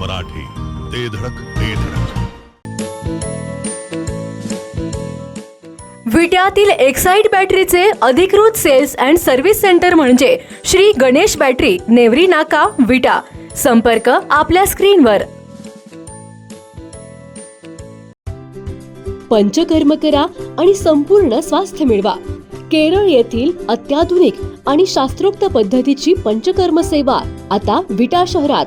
मराठी ते धडक ते धडक. विट्यातील एक्साइड बॅटरीचे अधिकृत सेल्स अँड सर्व्हिस सेंटर म्हणजे श्री गणेश बॅटरी नेवरी नाका विटा. संपर्क आपल्या स्क्रीनवर. पंचकर्म करा आणि संपूर्ण स्वास्थ्य मिळवा. केरळ येथील अत्याधुनिक आणि शास्त्रोक्त पद्धतीची पंचकर्म सेवा आता विटा शहरात.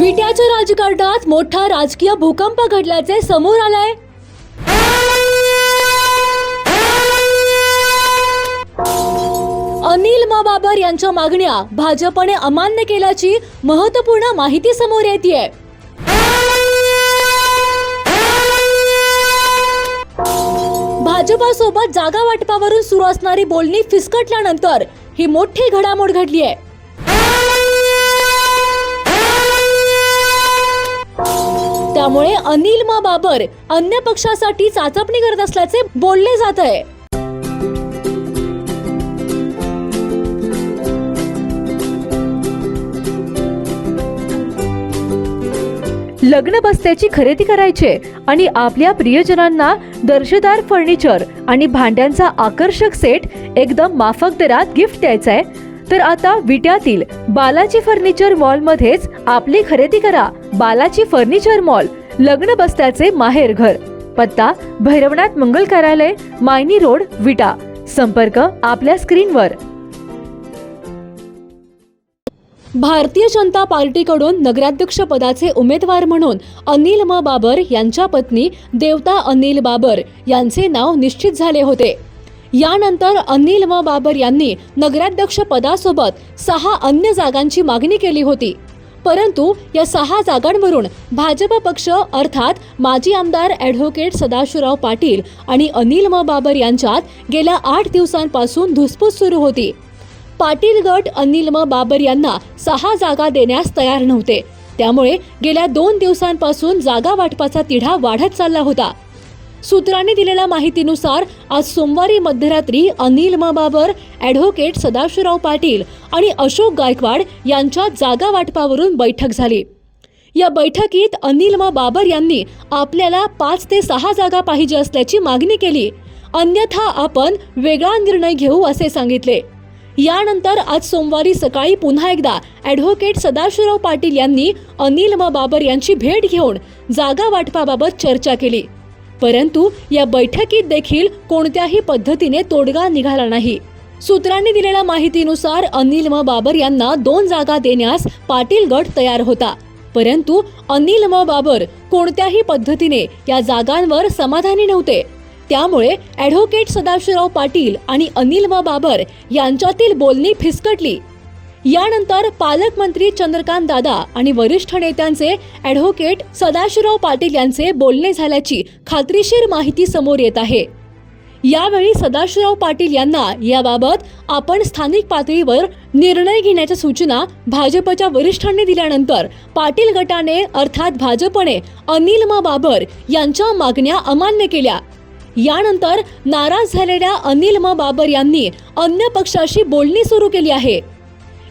विट्याच्या राजकारणात मोठा राजकीय भूकंप घडल्याचे समोर आलाय. अनिल म बाबर यांच्या मागण्या भाजपने अमान्य केल्याची महत्त्वपूर्ण माहिती समोर येते भाजपासोबत जागा वाटपावरून सुरू असणारी बोलणी फिसकटल्यानंतर ही मोठी घडामोड घडली आहे त्यामुळे अनिल मा बाबर अन्य पक्षासाठी चाचपणी करत असल्याचे बोलले जात आहे लग्न बस्त्याची खरेदी करायचे आणि आपल्या प्रियजनांना दर्जेदार फर्निचर आणि भांड्यांचा आकर्षक सेट एकदम माफक दरात गिफ्ट द्यायचा आहे तर आता विट्यातील बालाजी फर्निचर मॉल मध्येच आपली खरेदी करा. बालाजी फर्निचर मॉल लग्न बस्त्याचे माहेर घर. पत्ता भैरवनाथ मंगल कार्यालय मायनी रोड विटा. संपर्क आपल्या स्क्रीनवर भारतीय जनता पार्टीकडून नगराध्यक्ष पदाचे उमेदवार म्हणून अनिल म. बाबर यांच्या पत्नी देवता अनिल बाबर यांचे नाव निश्चित झाले होते. यानंतर अनिल म बाबर यांनी नगराध्यक्ष पदासोबत सहा अन्य जागांची मागणी केली होती. परंतु या सहा जागांवरून भाजप पक्ष अर्थात माजी आमदार ॲडव्होकेट सदाशिवराव पाटील आणि अनिल म बाबर यांच्यात गेल्या आठ दिवसांपासून धुसफूस सुरू होती. पाटील गट अनिल म बाबर यांना सहा जागा देण्यास तयार नव्हते. त्यामुळे गेल्या दोन दिवसांपासून जागा वाटपाचा तिढा वाढत चालला होता. सूत्रांनी दिलेल्या माहितीनुसार आज सोमवारी मध्यरात्री अनिल म बाबर ॲडव्होकेट सदाशिवराव पाटील आणि अशोक गायकवाड यांच्या जागा वाटपावरून बैठक झाली. या बैठकीत अनिल मा बाबर यांनी आपल्याला पाच ते सहा जागा पाहिजे असल्याची मागणी केली. अन्यथा आपण वेगळा निर्णय घेऊ असे सांगितले. यानंतर आज सोमवारी सकाळी पुन्हा एकदा ॲडव्होकेट सदाशिवराव पाटील यांनी अनिल मा बाबर यांची भेट घेऊन जागा वाटपाबाबत चर्चा केली. परंतु या बैठकीत देखील कोणत्याही पद्धतीने तोडगा निघाला नाही. सूत्रांनी दिलेल्या माहितीनुसार अनिल म. बाबर यांना दोन जागा देण्यास पाटील गट तयार होता. परंतु अनिल म. बाबर कोणत्याही पद्धतीने या जागांवर समाधानी नव्हते. त्यामुळे ॲडव्होकेट सदाशिवराव पाटील आणि अनिल म. बाबर यांच्यातील बोलणी फिसकटली. यानंतर पालकमंत्री चंद्रकांत दादा आणि वरिष्ठ नेत्यांचे ॲडव्होकेट सदाशिवराव पाटील यांचे बोलणे झाल्याची खात्रीशीर माहिती समोर येत आहे. यावेळी सदाशिवराव पाटील यांना याबाबत आपण स्थानिक पातळीवर निर्णय घेण्याच्या सूचना भाजपच्या वरिष्ठांनी दिल्यानंतर पाटील गटाने अर्थात भाजपने अनिल म बाबर यांच्या मागण्या अमान्य केल्या. यानंतर नाराज झालेल्या अनिल म बाबर यांनी अन्य पक्षाशी बोलणी सुरू केली आहे.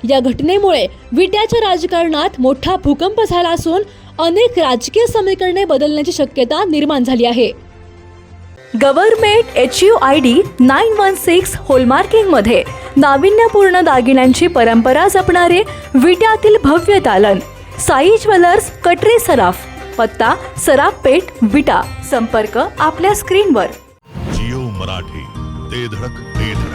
या घटनेमुळे विट्याच्या राजकारणात मोठा भूकंप झाला असून अनेक राजकीय समीकरणे बदलण्याची शक्यता निर्माण झाली आहे. Government H U I D nine one six होलमार्किंगमध्ये नाविन्यपूर्ण दागिन्यांची परंपरा जपणारे विट्यातील भव्य दालन साई ज्वेलर्स कटरे सराफ पत्ता सराफ पेठ विटा संपर्क आपल्या स्क्रीनवर. जिओ मराठी ते धडक ते धडक.